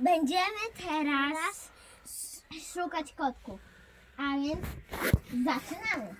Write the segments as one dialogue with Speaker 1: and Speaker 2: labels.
Speaker 1: Będziemy teraz szukać kotków. A więc zaczynamy.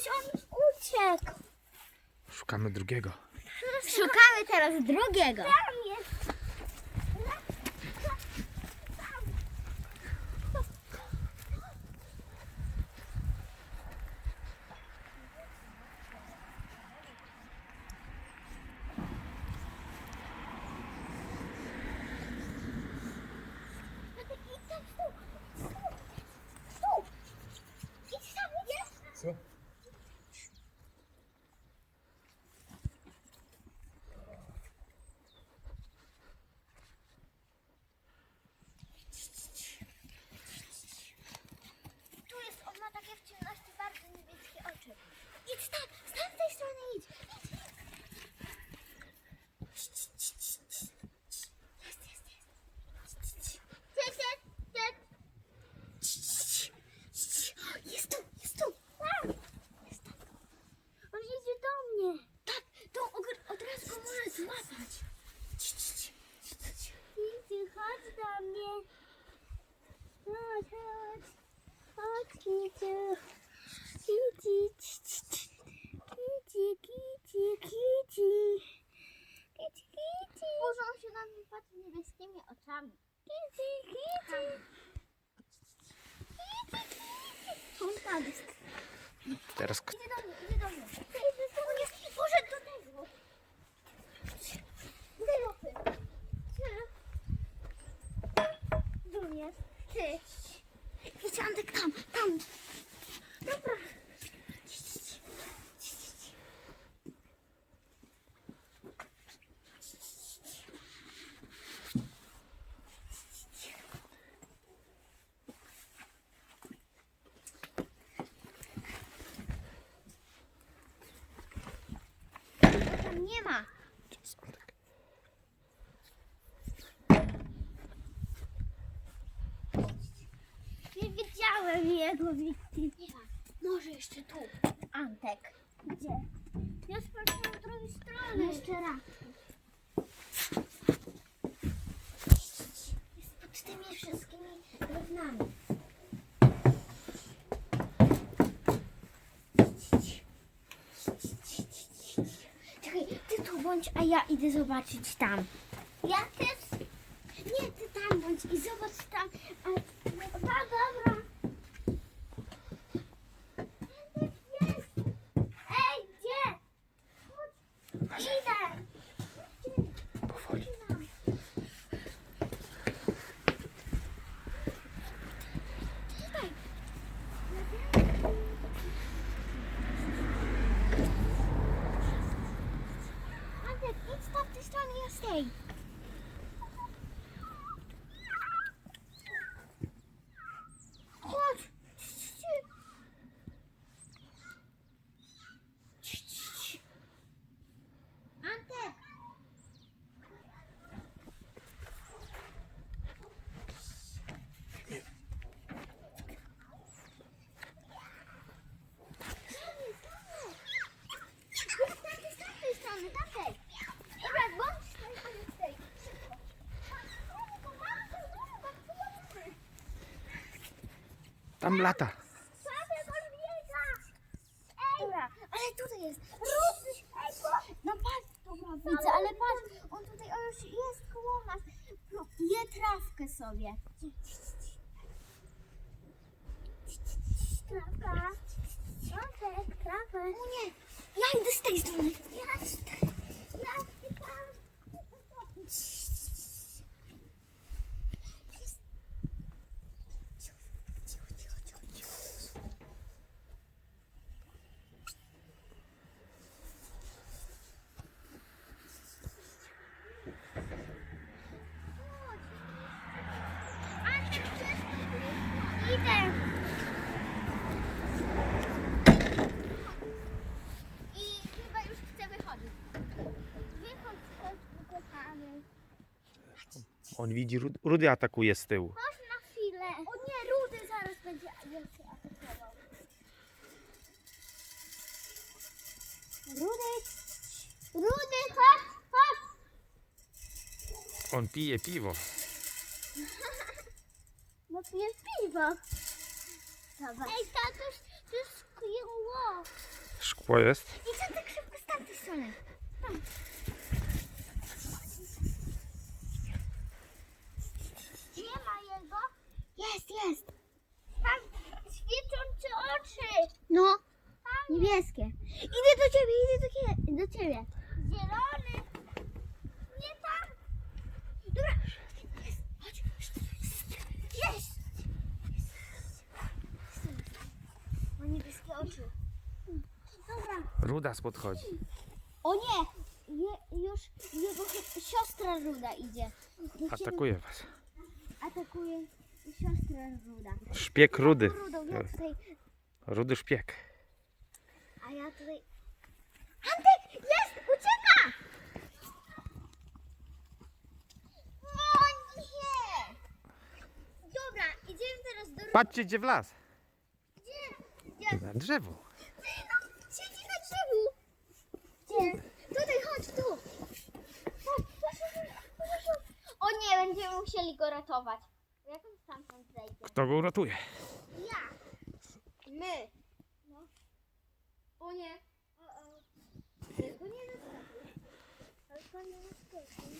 Speaker 1: Tatuś, on uciekł.
Speaker 2: Szukamy drugiego.
Speaker 1: Szukamy teraz drugiego. Tam jest. Idź tam, idź.
Speaker 2: Co?
Speaker 1: Tu jest, on ma takie w ciemności bardzo niebieskie oczy. Idź tam, z tamtej strony idź. idź. Jest, jest, jest. Jest, jest, jest. Jest tu, jest tu. Jest tam. On idzie do mnie. Tak, to od, od razu go może złapać. Idź, chodź do mnie. Chodź, chodź. Chodź, kiciu. Kici, kici, kici, kici, kici. Kici, kici. Boże, on się na mnie patrzy niebieskimi oczami. Kici, kici. Kici, kici.
Speaker 2: Teraz
Speaker 1: Idzie do mnie, idzie do mnie. On jest, poszedł do tego. Ty, ty. Ty. Tu jest. Ty. Idź Antek tam, tam. Dobra. Tam nie ma. Nie wikty. Nie ma. Może jeszcze tu. Antek. Gdzie? Ja sprawdzę na drugą stronę. Jeszcze raz. Jest pod tymi wszystkimi równami. Czekaj, ty tu bądź, a ja idę zobaczyć tam. Ja też. Nie, ty tam bądź i zobacz tam. A, no, dobra, dobra. Jest. Ej, gdzie? Chodź. Idę.
Speaker 2: powoli.
Speaker 1: Tutaj. Antek, idź tam w tej stronie, ja stej. Chodź. Antek. Z tamtej strony, tamtej. Dobra, bądź z tej, a nie z tej.
Speaker 2: Tam lata.
Speaker 1: Dobra, ale tutaj jest. No patrz, dobra, widzę, ale patrz, on tutaj on już jest koło nas. No, je trawkę sobie. Trawka. Sławek, trawę. O nie, ja idę z tej strony. Ja z tej. Ja z tej. Idę.
Speaker 2: On widzi, Ru- Rudy atakuje z tyłu.
Speaker 1: Chodź na chwilę. O nie, Rudy zaraz będzie atakował. Rudy! Rudy, chodź, chodź!
Speaker 2: On pije piwo.
Speaker 1: No piję piwo. Zobacz. Ej, tatuś, to jest szkło.
Speaker 2: Szkło jest.
Speaker 1: I co tak szybko z tamtej strony? Tam. Nie ma jego? Jest, jest. Tam świecące oczy. No, niebieskie. Idę do ciebie, idę do, do ciebie. Zielony. Nie tam. Dobra. Jest, chodź. Jest. Ma niebieskie oczy. Dobra.
Speaker 2: Rudas podchodzi.
Speaker 1: O nie! Je, już jego siostra Ruda idzie. Do ciebie
Speaker 2: Atakuje was.
Speaker 1: Atakuje siostra Ruda.
Speaker 2: Szpieg Rudy.
Speaker 1: Rudą, ja tutaj,
Speaker 2: Rudy szpieg.
Speaker 1: A ja tutaj... Antek! Jest! Ucieka! O nie! Dobra, idziemy teraz do.
Speaker 2: Patrzcie gdzie w las.
Speaker 1: Gdzie? Gdzie?
Speaker 2: Na drzewo.
Speaker 1: Ty, no, siedzi na drzewu. Gdzie? Tutaj, chodź tu. Chodź, chodź, chodź. O nie, będziemy musieli go ratować. Jak on stamtąd zejdzie?
Speaker 2: Kto go uratuje?
Speaker 1: Ja. My. O nie. O, o. Tylko nie naskakuj. Tylko nie naskakuj.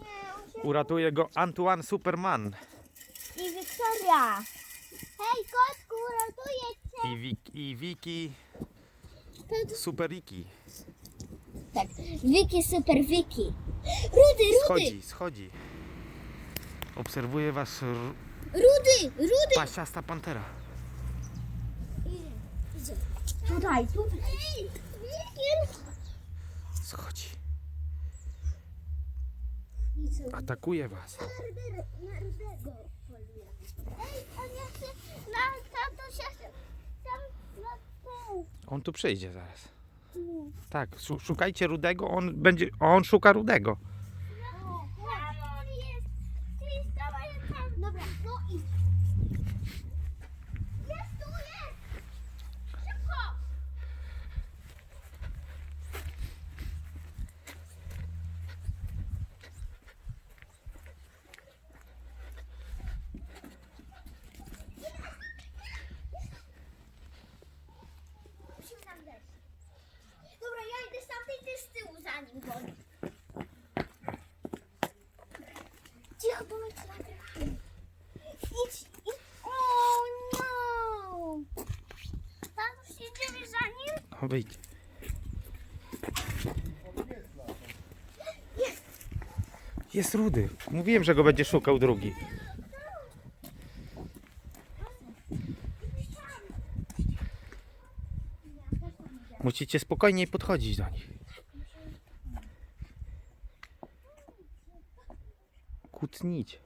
Speaker 1: Nie, on się...
Speaker 2: Uratuje go Antoine Superman.
Speaker 1: I Wiktoria. Hej, kotku, ratuję cię.
Speaker 2: I, Wik, i Wiki
Speaker 1: To-
Speaker 2: Superiki.
Speaker 1: Tak, Wiki, super Wiki. Rudy, Rudy.
Speaker 2: Schodzi, schodzi. Obserwuje was r-
Speaker 1: Rudy, Rudy.
Speaker 2: pasiasta pantera.
Speaker 1: Tutaj, tutaj.
Speaker 2: Schodzi. Atakuje was.
Speaker 1: On
Speaker 2: tu przyjdzie zaraz. Tak, szu- szukajcie Rudego, on będzie, on szuka Rudego.
Speaker 1: Tam on jest. Ty stawaj tam. Dobra, no i. Jest tu, jest. Szybko. Musimy tam wejść. Dobra, ja idę z tamtej, ty z tyłu za nim goni. Cicho, bo my cię nagrywamy. Idź, idź. O no! Tatuś, idziemy za
Speaker 2: wyjdź.
Speaker 1: Jest.
Speaker 2: Rudy. Mówiłem, że go będzie szukał drugi. Musicie spokojniej podchodzić do nich. Kłótnić.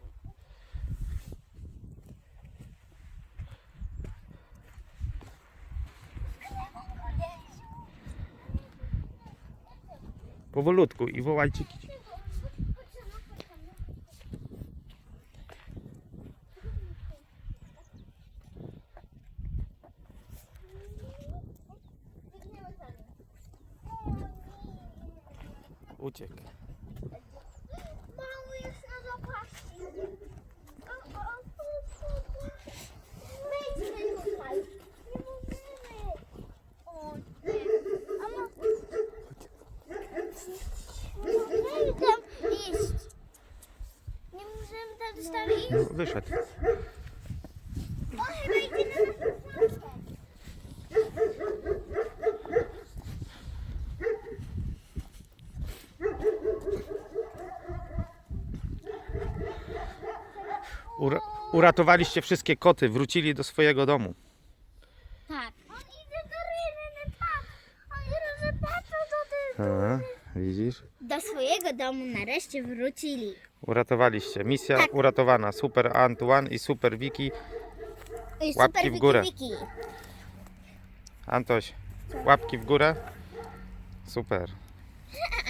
Speaker 2: Powolutku i wołajcie kici. Uciekł.
Speaker 1: Mały jest na zapaści. O, o, o, o, o. Wejdźmy tutaj. Nie możemy. O nie. A ma... Nie możemy tam iść. Nie możemy tam tam iść.
Speaker 2: No, wyszedł.
Speaker 1: On chyba idzie na naszą flankę.
Speaker 2: Ura uratowaliście wszystkie koty, wrócili do swojego domu.
Speaker 1: Tak. On idzie do. Oni rozpatrzą do tego.
Speaker 2: Aha, widzisz?
Speaker 1: Do swojego domu nareszcie wrócili.
Speaker 2: Uratowaliście. Misja
Speaker 1: Tak.
Speaker 2: uratowana. Super Antoine i Super Wiki.
Speaker 1: I
Speaker 2: Łapki
Speaker 1: super
Speaker 2: w górę.
Speaker 1: Wiki.
Speaker 2: Antoś, łapki w górę. Super.